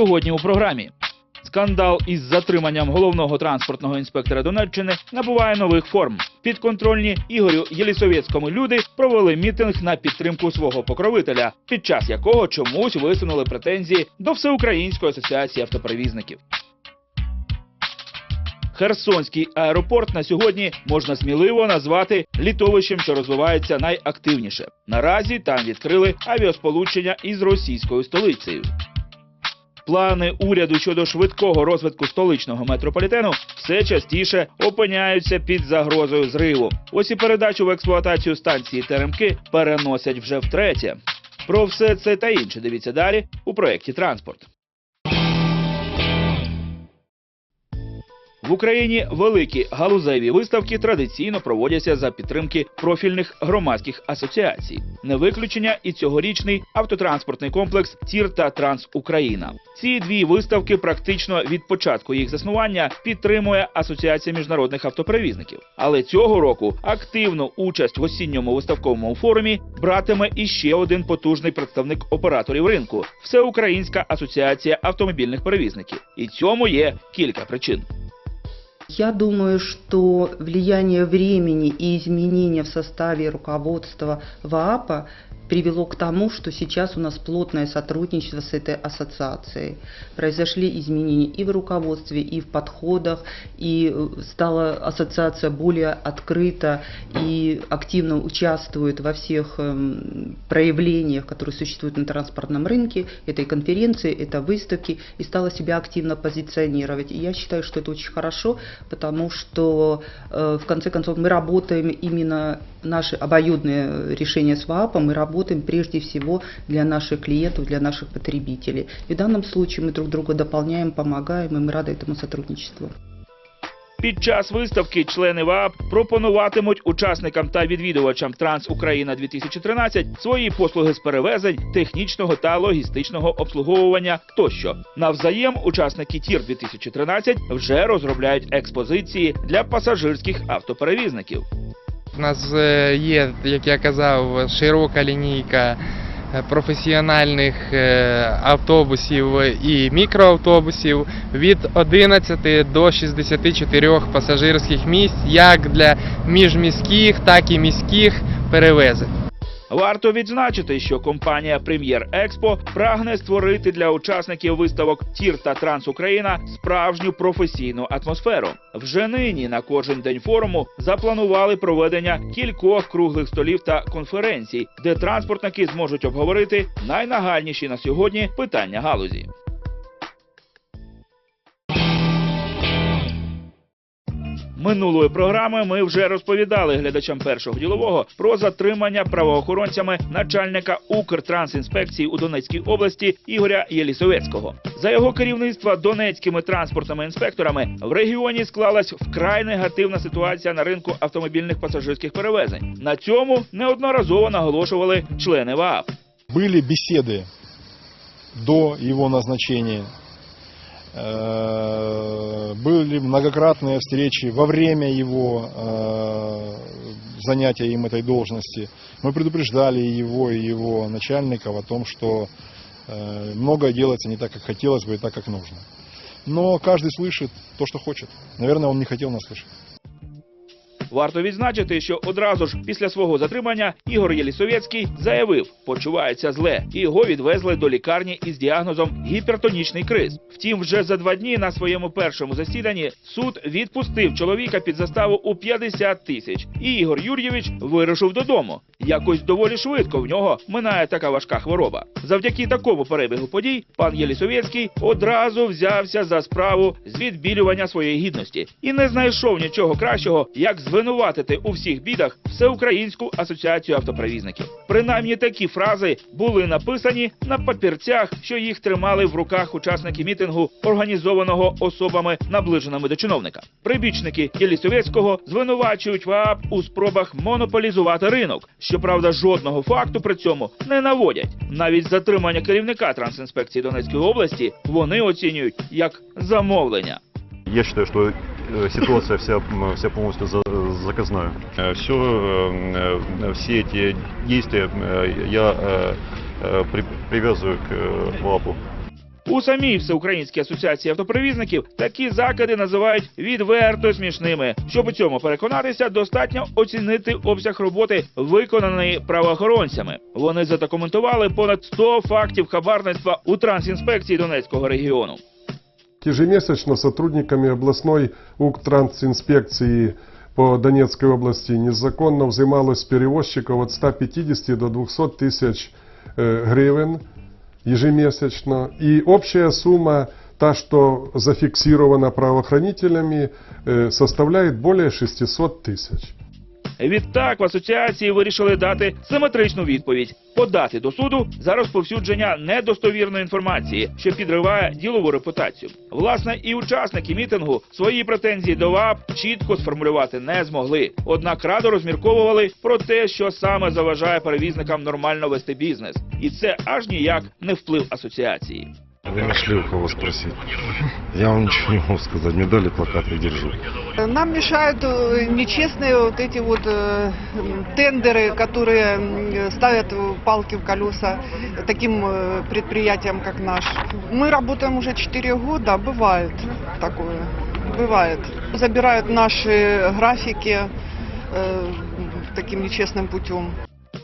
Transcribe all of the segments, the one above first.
Сьогодні у програмі. Скандал із затриманням головного транспортного інспектора Донеччини набуває нових форм. Підконтрольні Ігорю Єлісовєцькому люди провели мітинг на підтримку свого покровителя, під час якого чомусь висунули претензії до Всеукраїнської асоціації автоперевізників. Херсонський аеропорт на сьогодні можна сміливо назвати літовищем, що розвивається найактивніше. Наразі там відкрили авіасполучення із російською столицею. Плани уряду щодо швидкого розвитку столичного метрополітену все частіше опиняються під загрозою зриву. Ось і передачу в експлуатацію станції Теремки переносять вже втретє. Про все це та інше дивіться далі у проєкті Транспорт. В Україні великі галузеві виставки традиційно проводяться за підтримки профільних громадських асоціацій. Не виключення і цьогорічний автотранспортний комплекс Тір та Транс Україна. Ці дві виставки практично від початку їх заснування підтримує Асоціація міжнародних автоперевізників. Але цього року активну участь в осінньому виставковому форумі братиме іще один потужний представник операторів ринку Всеукраїнська асоціація автомобільних перевізників. І цьому є кілька причин. Я думаю, что влияние времени и изменения в составе руководства ВААПа привело к тому, что сейчас у нас плотное сотрудничество с этой ассоциацией. Произошли изменения и в руководстве, и в подходах, и э, стала ассоциация более открыта и активно участвует во всех эм, проявлениях, которые существуют на транспортном рынке, этой конференции, это выставки, и стала себя активно позиционировать. И я считаю, что это очень хорошо, потому что э, в конце концов мы работаем именно наши обоюдные решения с ВАПом, мы работаем прежде всего для наших клиентов, для наших потребителей. И в данном случае мы друг друга дополняем, помогаем, и мы рады этому сотрудничеству. Під час виставки члени ВААП пропонуватимуть учасникам та відвідувачам Транс Україна 2013 свої послуги з перевезень, технічного та логістичного обслуговування тощо. Навзаєм учасники Тір 2013 вже розробляють експозиції для пасажирських автоперевізників. Нас є, як я казав, широка лінійка е, професіональних е, автобусів і мікроавтобусів від 11 до 64 пасажирських місць, як для міжміських, так і міських перевезень. Варто відзначити, що компанія Прем'єр Експо прагне створити для учасників виставок Тір та Транс Україна справжню професійну атмосферу. Вже нині на кожен день форуму запланували проведення кількох круглих столів та конференцій, де транспортники зможуть обговорити найнагальніші на сьогодні питання галузі. Минулої програми ми вже розповідали глядачам першого ділового про затримання правоохоронцями начальника Укртрансінспекції у Донецькій області Ігоря Єлісовецького. За його керівництва донецькими транспортними інспекторами в регіоні склалась вкрай негативна ситуація на ринку автомобільних пасажирських перевезень. На цьому неодноразово наголошували члени ВААП. Были беседы до его назначения, Э, были многократные встречи во время его э, занятия им этой должности. Мы предупреждали его и его начальников о том, что э, многое делается не так, как хотелось бы и так, как нужно. Но каждый слышит то, что хочет. Наверное, он не хотел нас слышать. Варто відзначити, що одразу ж після свого затримання Ігор Єлісовєцький заявив, почувається зле, і його відвезли до лікарні із діагнозом гіпертонічний криз. Втім, вже за два дні на своєму першому засіданні суд відпустив чоловіка під заставу у 50 тисяч, і Ігор Юр'євич вирушив додому. Якось доволі швидко в нього минає така важка хвороба. Завдяки такому перебігу подій пан Єлісовєцький одразу взявся за справу з відбілювання своєї гідності і не знайшов нічого кращого, як звинуватити у всіх бідах всеукраїнську асоціацію автоперевізників. Принаймні такі фрази були написані на папірцях, що їх тримали в руках учасники мітингу, організованого особами, наближеними до чиновника. Прибічники Єлісовєцького звинувачують ВААП у спробах монополізувати ринок. Щоправда, жодного факту при цьому не наводять. Навіть затримання керівника Трансінспекції Донецької області вони оцінюють як замовлення. Я что э, ситуация вся, м, вся полностью за- заказная. Все, все эти действия э, я э, э, при- привязываю к э, ВАПу. У самій всеукраїнській асоціації автоперевізників такі закиди називають відверто смішними. Щоб у цьому переконатися, достатньо оцінити обсяг роботи, виконаної правоохоронцями. Вони задокументували понад 100 фактів хабарництва у трансінспекції Донецького регіону. Ежемесячно сотрудниками областной УКТРАНСинспекции по Донецкой области незаконно взималось с перевозчиков от 150 до 200 тысяч э, гривен ежемесячно. И общая сумма, та, что зафиксирована правоохранителями, э, составляет более 600 тысяч. Відтак в асоціації вирішили дати симетричну відповідь подати до суду за розповсюдження недостовірної інформації, що підриває ділову репутацію. Власне, і учасники мітингу свої претензії до ВАП чітко сформулювати не змогли. Однак радо розмірковували про те, що саме заважає перевізникам нормально вести бізнес, і це аж ніяк не вплив асоціації. Вы нашли у кого спросить. Я вам ничего не могу сказать. Мне дали плакат, я держу. Нам мешают э, нечестные вот эти вот э, м, тендеры, которые м, ставят э, палки в колеса таким э, предприятиям, как наш. Мы работаем уже 4 года, бывает такое, бывает. Забирают наши графики э, таким нечестным путем.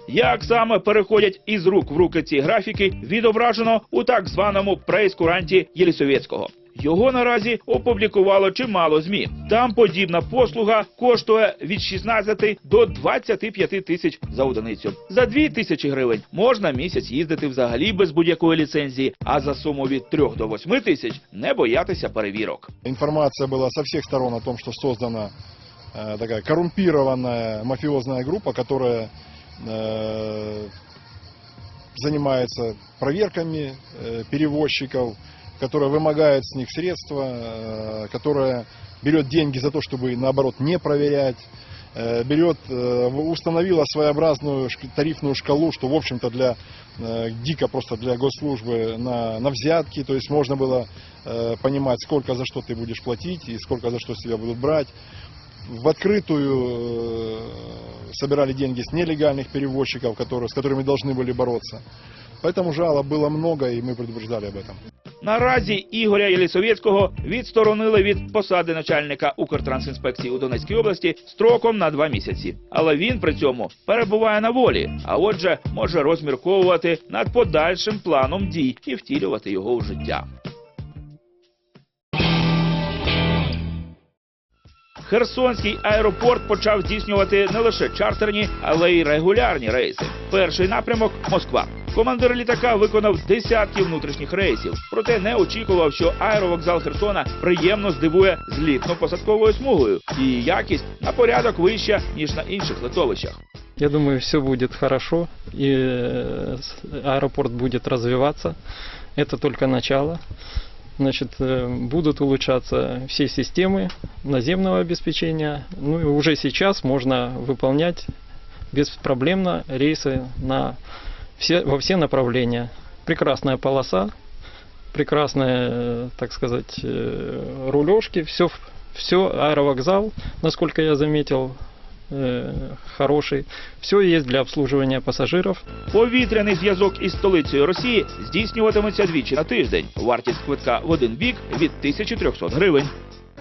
Як саме переходять із рук в руки ці графіки, відображено у так званому прейскуранті Єлісовєцького. Його наразі опублікувало чимало змі. Там подібна послуга коштує від 16 до 25 тисяч за одиницю. За 2 тисячі гривень можна місяць їздити взагалі без будь-якої ліцензії, а за суму від 3 до 8 тисяч не боятися перевірок. Информация была со всех сторон о том, что создана э, такая коррумпированная мафиозная группа, которая э, занимается проверками э, перевозчиков, которая вымогает с них средства, э, которая берет деньги за то, чтобы наоборот не проверять, э, берет, э, установила своеобразную тарифную шкалу, что в общем-то для э, дико просто для госслужбы на, на взятки, то есть можно было э, понимать, сколько за что ты будешь платить и сколько за что с тебя будут брать. В открытую э, собирали деньги с нелегальных перевозчиков, которые, с которыми должны были бороться. Поэтому жалоб было много, и мы предупреждали об этом. Наразі Ігоря Єлісовєцького відсторонили від посади начальника Укртрансінспекції у Донецькій області строком на два місяці. Але він при цьому перебуває на волі, а отже, може розмірковувати над подальшим планом дій і втілювати його у життя. Херсонський аеропорт почав здійснювати не лише чартерні, але й регулярні рейси. Перший напрямок Москва. Командир літака виконав десятки внутрішніх рейсів, проте не очікував, що аеровокзал Херсона приємно здивує злітно-посадковою смугою, і якість на порядок вища ніж на інших литовищах. Я думаю, все будет хорошо, и э, с- аэропорт будет развиваться. Это только начало. Значит, э, будут улучшаться все системы наземного обеспечения. Ну и уже сейчас можно выполнять беспроблемно рейсы на все, во все направления. Прекрасная полоса, прекрасные, э, так сказать, рулежки, все, все аэровокзал, насколько я заметил, э, хороший. Все есть для обслуживания пассажиров. Повітряний зв'язок із столицею Росії здійснюватиметься двічі на тиждень. Вартість квитка в один бік від 1300 гривень.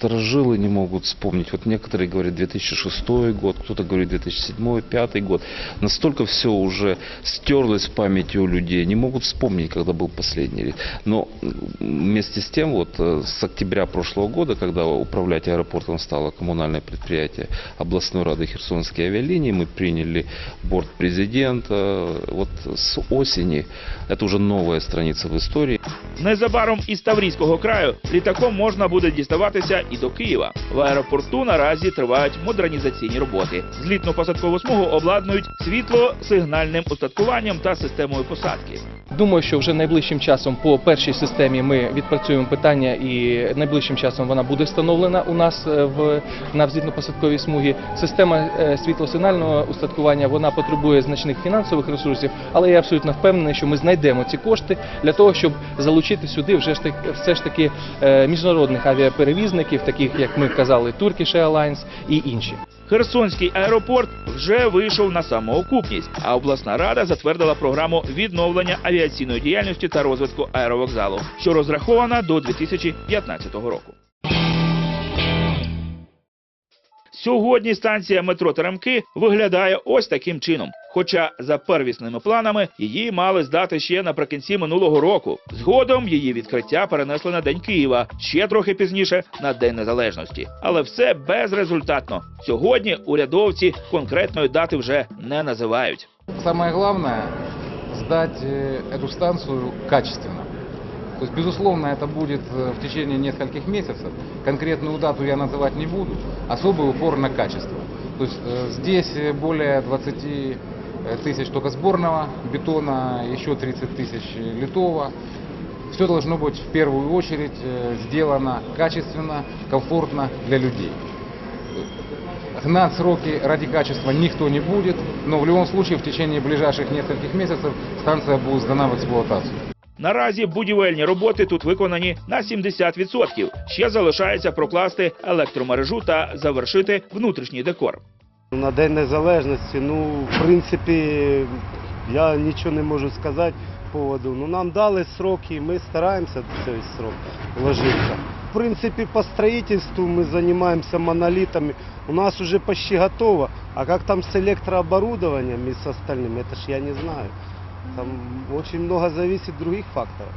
Старожилы не могут вспомнить. Вот некоторые говорят 2006 год, кто-то говорит 2007-2005 год. Настолько все уже стерлось в памяти у людей, не могут вспомнить, когда был последний рейс. Но м, вместе с тем, вот э, с октября прошлого года, когда управлять аэропортом стало коммунальное предприятие областной рады Херсонские авиалинии, мы приняли борт президента. Вот с осени, это уже новая страница в истории. Незабаром із Таврійського краю літаком можна буде діставатися і до Києва. В аеропорту наразі тривають модернізаційні роботи. Злітно-посадкову смугу обладнують світло-сигнальним устаткуванням та системою посадки. Думаю, що вже найближчим часом по першій системі ми відпрацюємо питання, і найближчим часом вона буде встановлена у нас е, в на взлітно-посадковій смугі. Система е, світлосигнального устаткування вона потребує значних фінансових ресурсів, але я абсолютно впевнений, що ми знайдемо ці кошти для того, щоб залучити сюди вже ж таки все ж таки е, міжнародних авіаперевізників, таких як ми казали, Turkish Airlines і інші. Херсонський аеропорт вже вийшов на самоокупність, а обласна рада затвердила програму відновлення авіаційної діяльності та розвитку аеровокзалу, що розрахована до 2015 року. Сьогодні станція метро Теремки виглядає ось таким чином. Хоча за первісними планами її мали здати ще наприкінці минулого року. Згодом її відкриття перенесли на День Києва, ще трохи пізніше на День Незалежності. Але все безрезультатно. Сьогодні урядовці конкретної дати вже не називають. Самое главное – сдать э, эту станцию качественно. То есть, безусловно, это будет э, в течение нескольких месяцев. Конкретную дату я называть не буду. Особый упор на качество. То есть э, здесь э, более 20 э, тысяч только сборного бетона, еще 30 тысяч литого. Все должно быть в первую очередь сделано качественно, комфортно для людей. Гнать сроки ради качества никто не будет, но в любом случае в течение ближайших нескольких месяцев станция будет сдана в эксплуатацию. Наразі будівельні роботи тут виконані на 70%. Ще залишається прокласти електромережу та завершити внутрішній декор. На День Незалежності, ну, в принципі, я нічого не можу сказати по поводу. Ну, нам дали сроки, ми стараємося в цей срок вложитися. В принципі, по строительству мы занимаемся монолитами. У нас уже почти готово. А как там с электрооборудованием и с остальным, это ж я не знаю. Там очень много зависит от других факторов.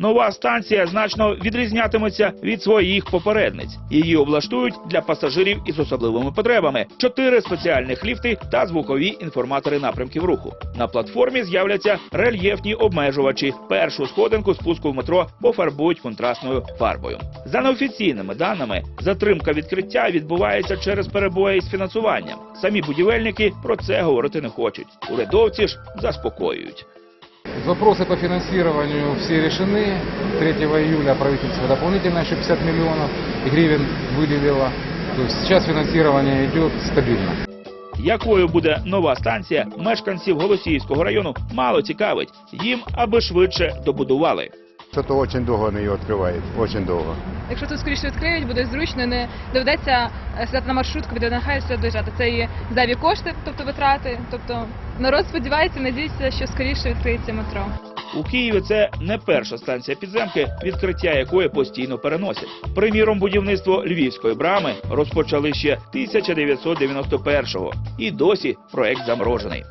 Нова станція значно відрізнятиметься від своїх попередниць. Її облаштують для пасажирів із особливими потребами: чотири спеціальних ліфти та звукові інформатори напрямків руху. На платформі з'являться рельєфні обмежувачі. Першу сходинку спуску в метро пофарбують контрастною фарбою. За неофіційними даними, затримка відкриття відбувається через перебої із фінансуванням. Самі будівельники про це говорити не хочуть. Урядовці ж заспокоюють. Вопросы по финансированию все решены. 3 июля правительство дополнительно еще 50 миллионов гривен выделило. То есть сейчас финансирование идет стабильно. Якою буде нова станція, мешканців Голосіївського району мало цікавить. Їм аби швидше добудували. Це очень довго не її відкривають, очень довго. Якщо тут скоріше відкриють, буде зручно, не доведеться е, сідати на маршрутку, від нехай все доїжджати. Це і зайві кошти, тобто витрати. Тобто народ сподівається, надіється, що скоріше відкриється метро. У Києві це не перша станція підземки, відкриття якої постійно переносять. Приміром, будівництво львівської брами розпочали ще 1991-го. І досі проект заморожений.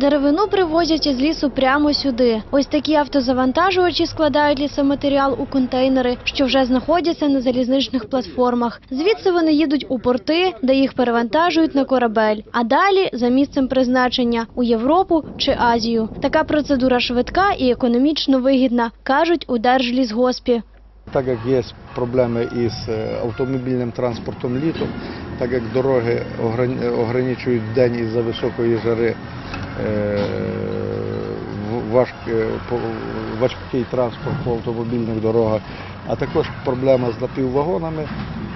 Деревину привозять із лісу прямо сюди. Ось такі автозавантажувачі складають лісоматеріал у контейнери, що вже знаходяться на залізничних платформах. Звідси вони їдуть у порти, де їх перевантажують на корабель, а далі за місцем призначення у Європу чи Азію. Така процедура швидка і економічно вигідна, кажуть у Держлісгоспі. Так як є проблеми із е, автомобільним транспортом літом, так як дороги ограничують день із-за високої жари, е, е, важкий транспорт по автомобільних дорогах, а також проблема з напіввагонами,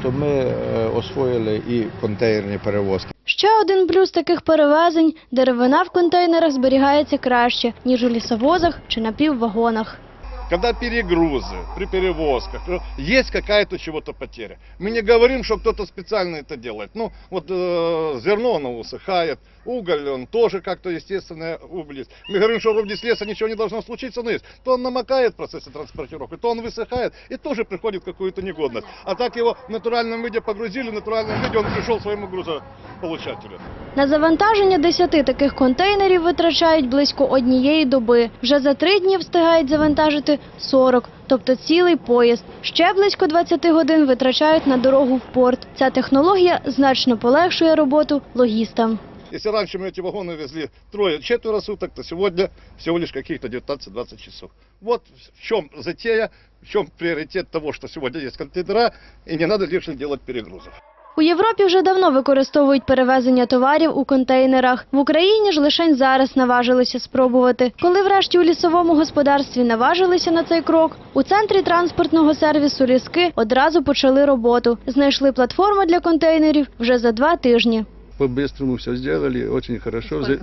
то ми е, освоїли і контейнерні перевозки. Ще один плюс таких перевезень – деревина в контейнерах зберігається краще, ніж у лісовозах чи напіввагонах когда перегрузы, при перевозках, э, есть какая-то чего-то потеря. Мы не говорим, что кто-то специально это делает. Ну, вот э, зерно, оно усыхает, уголь, он тоже как-то естественная убыль. Мы говорим, что вроде с леса ничего не должно случиться, но есть. То он намокает в процессе транспортировки, то он высыхает и тоже приходит в какую-то негодность. А так его в натуральном виде погрузили, в натуральном виде он пришел своему грузополучателю. На завантаження десяти таких контейнерів витрачають близько однієї доби. Вже за три дні встигають завантажити 40, тобто цілий поїзд. Ще близько 20 годин витрачають на дорогу в порт. Ця технологія значно полегшує роботу логістам. Если раньше мы эти вагоны везли трое-четверо суток, то сегодня всего лишь каких-то 19-20 часов. Вот в чем затея, в чем приоритет того, что сегодня есть контейнера, и не надо лишних делать перегрузов. У Європі вже давно використовують перевезення товарів у контейнерах. В Україні ж лише зараз наважилися спробувати. Коли врешті у лісовому господарстві наважилися на цей крок, у центрі транспортного сервісу ліски одразу почали роботу. Знайшли платформу для контейнерів вже за два тижні По-быстрому все сделали, очень хорошо. За-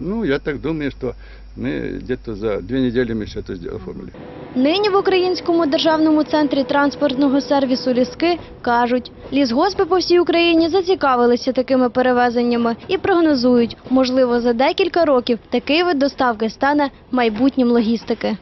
Ну, я так думаю, что мы где-то за две недели мы все это сдел- оформили. Нині в Українському державному центрі транспортного сервісу ліски кажуть, лісгоспи по всій Україні зацікавилися такими перевезеннями і прогнозують, можливо, за декілька років такий вид доставки стане майбутнім логістики.